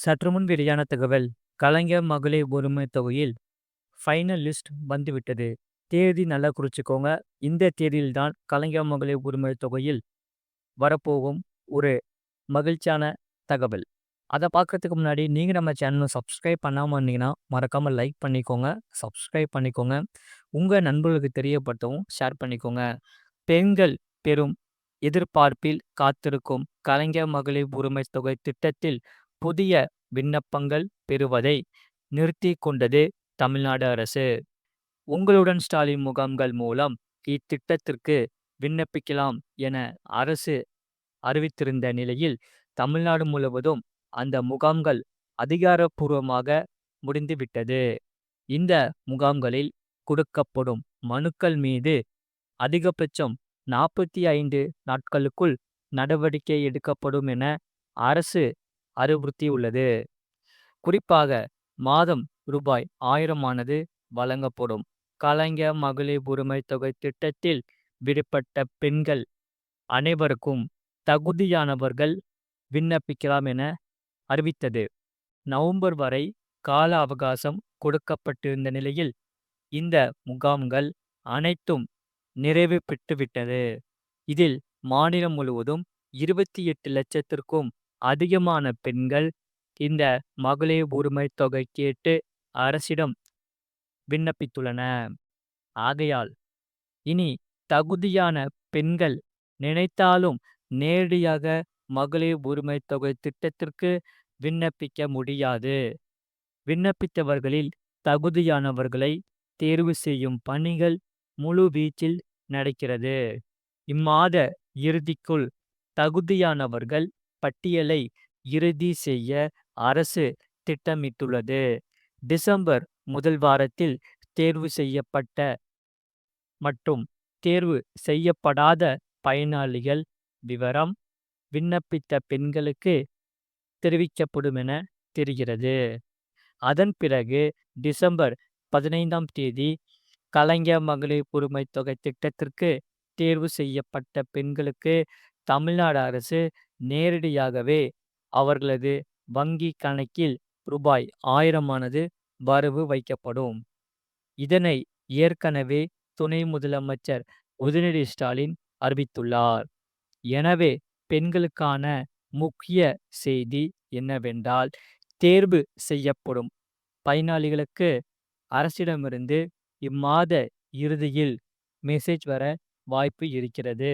சற்றுமுன் வெளியான தகவல் கலைஞர் மகளிர் உரிமை தொகையில் ஃபைனல் லிஸ்ட் வந்துவிட்டது. தேதி நல்லா குறிச்சுக்கோங்க. இந்த தேதியில்தான் கலைஞர் மகளிர் உரிமை தொகையில் வரப்போகும் ஒரு மகிழ்ச்சியான தகவல். அதை பார்க்கறதுக்கு முன்னாடி நீங்கள் நம்ம சேனலை சப்ஸ்கிரைப் பண்ணாமல் இருந்தீங்கன்னா, மறக்காமல் லைக் பண்ணிக்கோங்க, சப்ஸ்கிரைப் பண்ணிக்கோங்க. உங்கள் நண்பர்களுக்கு தெரியப்படுத்தவும் ஷேர் பண்ணிக்கோங்க. பெண்கள் பெரும் எதிர்பார்ப்பில் காத்திருக்கும் கலைஞர் மகளிர் உரிமை தொகை திட்டத்தில் புதிய விண்ணப்பங்கள் பெறுவதை நிறுத்தி கொண்டது தமிழ்நாடு அரசு. உங்களுடன் ஸ்டாலின் முகாம்கள் மூலம் இத்திட்டத்திற்கு விண்ணப்பிக்கலாம் என அரசு அறிவித்திருந்த நிலையில், தமிழ்நாடு முழுவதும் அந்த முகாம்கள் அதிகாரப்பூர்வமாக முடிந்துவிட்டது. இந்த முகாம்களில் கொடுக்கப்படும் மனுக்கள் மீது அதிகபட்சம் நாற்பத்தி ஐந்து நாட்களுக்குள் நடவடிக்கை எடுக்கப்படும் என அரசு அறிவுறுத்தி உள்ளது குறிப்பாக மாதம் ரூபாய் ஆயிரமானது வழங்கப்படும். கலைஞர் மகளிர் உரிமை தொகை திட்டத்தில் விடுபட்ட பெண்கள் அனைவருக்கும் தகுதியானவர்கள் விண்ணப்பிக்கலாம் என அறிவித்தது. நவம்பர் வரை கால அவகாசம் கொடுக்கப்பட்டிருந்த நிலையில், இந்த முகாம்கள் அனைத்தும் நிறைவு பெற்றுவிட்டது. இதில் மாநிலம் முழுவதும் இருபத்தி எட்டு லட்சத்திற்கும் அதிகமான பெண்கள் இந்த மகளிர் உரிமை தொகை கேட்டு அரசிடம் விண்ணப்பித்துள்ளன. ஆகையால், இனி தகுதியான பெண்கள் நினைத்தாலும் நேரடியாக மகளிர் உரிமை தொகை திட்டத்திற்கு விண்ணப்பிக்க முடியாது. விண்ணப்பித்தவர்களில் தகுதியானவர்களை தேர்வு செய்யும் பணிகள் முழு வீச்சில் நடக்கிறது. இம்மாத இறுதிக்குள் தகுதியானவர்கள் பட்டியலை இறுதி செய்ய அரசு திட்டமிட்டுள்ளது. டிசம்பர் முதல் வாரத்தில் தேர்வு செய்யப்பட்ட மற்றும் தேர்வு செய்யப்படாத பயனாளிகள் விவரம் விண்ணப்பித்த பெண்களுக்கு தெரிவிக்கப்படும் என தெரிகிறது. அதன் பிறகு டிசம்பர் பதினைந்தாம் தேதி கலைஞர் மகளிர் உரிமை தொகை திட்டத்திற்கு தேர்வு செய்யப்பட்ட பெண்களுக்கு தமிழ்நாடு அரசு நேரடியாகவே அவர்களது வங்கி கணக்கில் ரூபாய் ஆயிரமானது வரவு வைக்கப்படும். இதனை ஏற்கனவே துணை முதலமைச்சர் உதயநிதி ஸ்டாலின் அறிவித்துள்ளார். எனவே பெண்களுக்கான முக்கிய செய்தி என்னவென்றால், தேர்வு செய்யப்படும் பயனாளிகளுக்கு அரசிடமிருந்து இம்மாத இறுதியில் மெசேஜ் வர வாய்ப்பு இருக்கிறது.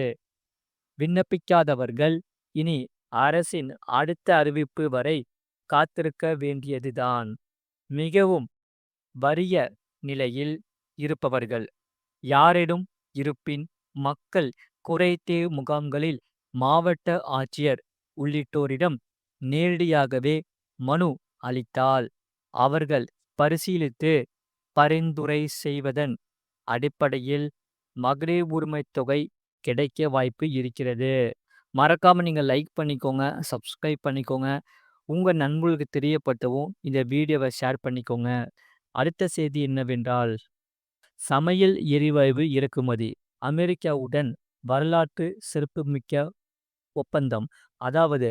விண்ணப்பிக்காதவர்கள் இனி அரசின் அடுத்த அறிவிப்பு வரை காத்திருக்க வேண்டியதுதான். மிகவும் வறிய நிலையில் இருப்பவர்கள் யாரிடம் இருப்பின், மக்கள் குறைதீர் முகாம்களில் மாவட்ட ஆட்சியர் உள்ளிட்டோரிடம் நேரடியாகவே மனு அளித்தால், அவர்கள் பரிசீலித்து பரிந்துரை செய்வதன் அடிப்படையில் மகளிர் உரிமைத் தொகை கிடைக்க வாய்ப்பு இருக்கிறது. மறக்காமல் நீங்கள் லைக் பண்ணிக்கோங்க, சப்ஸ்கிரைப் பண்ணிக்கோங்க. உங்கள் நண்பர்களுக்கு தெரியப்பட்டவும் இந்த வீடியோவை ஷேர் பண்ணிக்கோங்க. அடுத்த செய்தி என்னவென்றால், சமையல் எரிவாயு இறக்குமதி அமெரிக்காவுடன் வரலாற்று சிறப்புமிக்க ஒப்பந்தம். அதாவது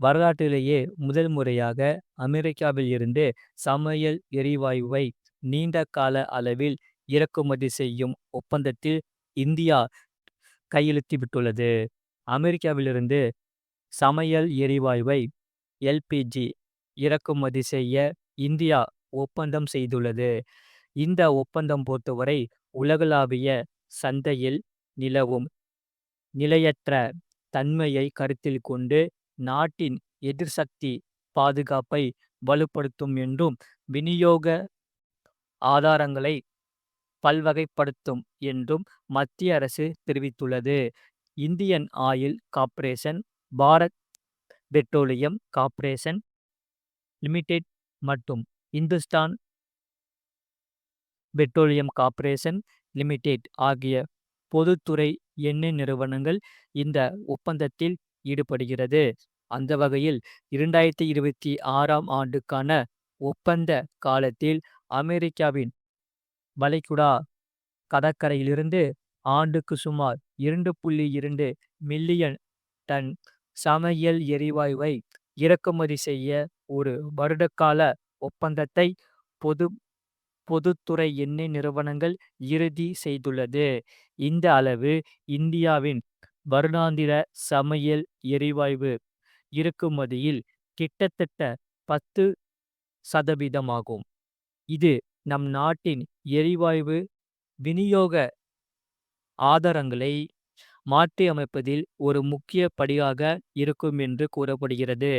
வரலாற்றிலேயே முதல் முறையாக அமெரிக்காவில் இருந்து சமையல் எரிவாயுவை நீண்ட கால அளவில் இறக்குமதி செய்யும் ஒப்பந்தத்தில் இந்தியா கையெழுத்திவிட்டுள்ளது அமெரிக்காவிலிருந்து சமையல் எரிவாயுவை எல்.பி.ஜி. இறக்குமதி செய்ய இந்தியா ஒப்பந்தம் செய்துள்ளது. இந்த ஒப்பந்தம் பொறுத்தவரை உலகளாவிய சந்தையில் நிலவும் நிலையற்ற தன்மையை கருத்தில் கொண்டு நாட்டின் எதிர்சக்தி பாதுகாப்பை வலுப்படுத்தும் என்றும், விநியோக ஆதாரங்களை பல்வகைப்படுத்தும் என்றும் மத்திய அரசு தெரிவித்துள்ளது. Indian oil corporation, Bharat petroleum corporation limited மற்றும் இந்துஸ்தான் பெட்ரோலியம் கார்ப்பரேஷன் லிமிடெட் ஆகிய பொதுத்துறை எண்ணெய் நிறுவனங்கள் இந்த ஒப்பந்தத்தில் ஈடுபடுகிறது. அந்த வகையில் இரண்டாயிரத்தி இருபத்தி ஆறாம் ஆண்டுக்கான ஒப்பந்த காலத்தில் அமெரிக்காவின் வளைகுடா கடற்கரையிலிருந்து ஆண்டுக்கு சுமார் இரண்டு புள்ளி இரண்டு மில்லியன் டன் சமையல் எரிவாயுவை இறக்குமதி செய்ய ஒரு வருடகால ஒப்பந்தத்தை பொது பொதுத்துறை எண்ணெய் நிறுவனங்கள் இறுதி செய்துள்ளது. இந்த அளவு இந்தியாவின் வருடாந்திர சமையல் எரிவாயு இறக்குமதியில் கிட்டத்தட்ட பத்து சதவீதமாகும். இது நம் நாட்டின் எரிவாயு விநியோக ஆதாரங்களை மாற்றியமைப்பதில் ஒரு முக்கிய படியாக இருக்கும் என்று கூறப்படுகிறது.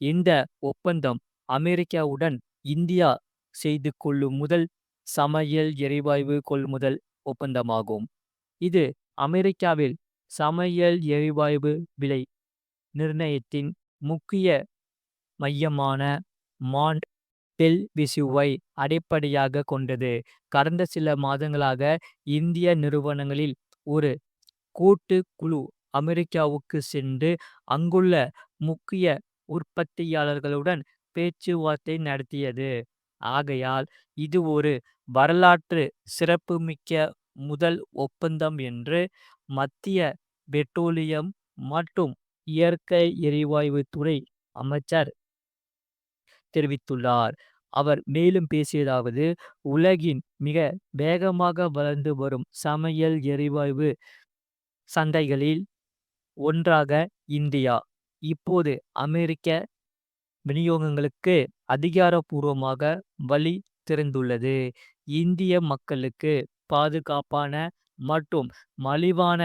இந்த ஒப்பந்தம் அமெரிக்காவுடன் இந்தியா செய்து கொள்ளும் முதல் சமையல் எரிவாயு கொள்முதல் ஒப்பந்தமாகும். இது அமெரிக்காவில் சமையல் எரிவாயு விலை நிர்ணயத்தின் முக்கிய மையமான மாண்ட் டெல் விசுவை அடிப்படையாக கொண்டது. கடந்த சில மாதங்களாக இந்திய நிறுவனங்களில் ஒரு கூட்டு குழு அமெரிக்காவுக்கு சென்று அங்குள்ள முக்கிய உற்பத்தியாளர்களுடன் பேச்சுவார்த்தை நடத்தியது. ஆகையால் இது ஒரு வரலாற்று சிறப்புமிக்க முதல் ஒப்பந்தம் என்று மத்திய பெட்ரோலியம் மற்றும் இயற்கை எரிவாயு துறை அமைச்சர் தெரிவித்துள்ளார். அவர் மேலும் பேசியதாவது உலகின் மிக வேகமாக வளர்ந்து வரும் சமையல் எரிவாயு சந்தைகளில் ஒன்றாக இந்தியா இப்போது அமெரிக்க விநியோகங்களுக்கு அதிகாரப்பூர்வமாக வழி திறந்துள்ளது. இந்திய மக்களுக்கு பாதுகாப்பான மற்றும் மலிவான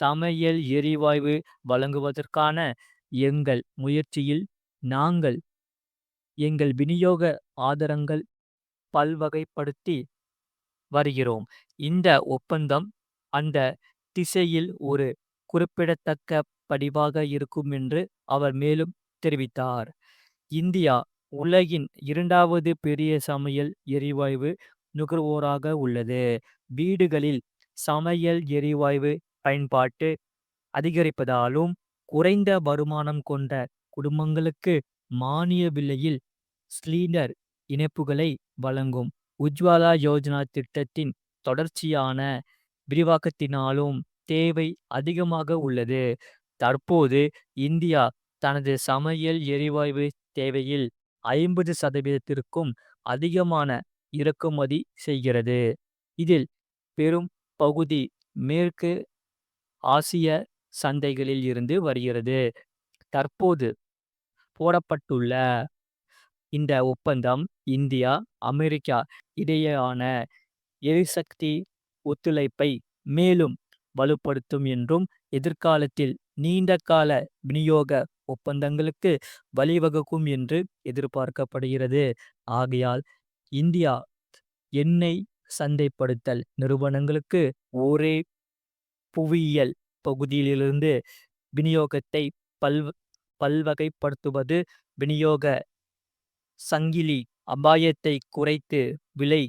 சமையல் எரிவாயு வழங்குவதற்கான எங்கள் முயற்சியில் நாங்கள் எங்கள் விநியோக ஆதாரங்கள் பல்வகைப்படுத்தி வருகிறோம். இந்த ஒப்பந்தம் அந்த திசையில் ஒரு குறிப்பிடத்தக்க படிவாக இருக்கும் என்று அவர் மேலும் தெரிவித்தார். இந்தியா உலகின் இரண்டாவது பெரிய சமையல் எரிவாயு நுகர்வோராக உள்ளது. வீடுகளில் சமையல் எரிவாயு பயன்பாட்டு அதிகரிப்பதாலும் குறைந்த வருமானம் கொண்ட குடும்பங்களுக்கு மானிய விலையில் சிலிண்டர் இணைப்புகளை வழங்கும் உஜ்வாலா யோஜனா திட்டத்தின் தொடர்ச்சியான விரிவாக்கத்தினாலும் தேவை அதிகமாக உள்ளது. தற்போது இந்தியா தனது சமையல் எரிவாயு தேவையில் ஐம்பது சதவீதத்திற்கும் அதிகமான இறக்குமதி செய்கிறது. இதில் பெரும் பகுதி மேற்கு ஆசிய சந்தைகளில் இருந்து வருகிறது. தற்போது போடப்பட்டுள்ள இந்த ஒப்பந்தம் இந்தியா அமெரிக்கா இடையேயான எரிசக்தி ஒத்துழைப்பை மேலும் வலுப்படுத்தும் என்றும் எதிர்காலத்தில் நீண்டகால விநியோக ஒப்பந்தங்களுக்கு வழிவகுக்கும் என்று எதிர்பார்க்கப்படுகிறது. ஆகையால் இந்தியா எண்ணெய் சந்தைப்படுத்தல் நிறுவனங்களுக்கு ஒரே புவியியல் பகுதியிலிருந்து விநியோகத்தை பல்வகைப்படுத்துவது விநியோக சங்கிலி அபாயத்தை குறைத்து விலை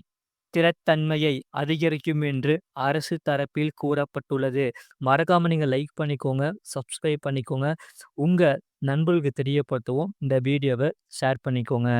திறத்தன்மையை அதிகரிக்கும் என்று அரசு தரப்பில் கூறப்பட்டுள்ளது. மறக்காம நீங்கள் லைக் பண்ணிக்கோங்க, சப்ஸ்கிரைப் பண்ணிக்கோங்க. உங்கள் நண்பர்களுக்கு தெரியப்படுத்தவும் இந்த வீடியோவை ஷேர் பண்ணிக்கோங்க.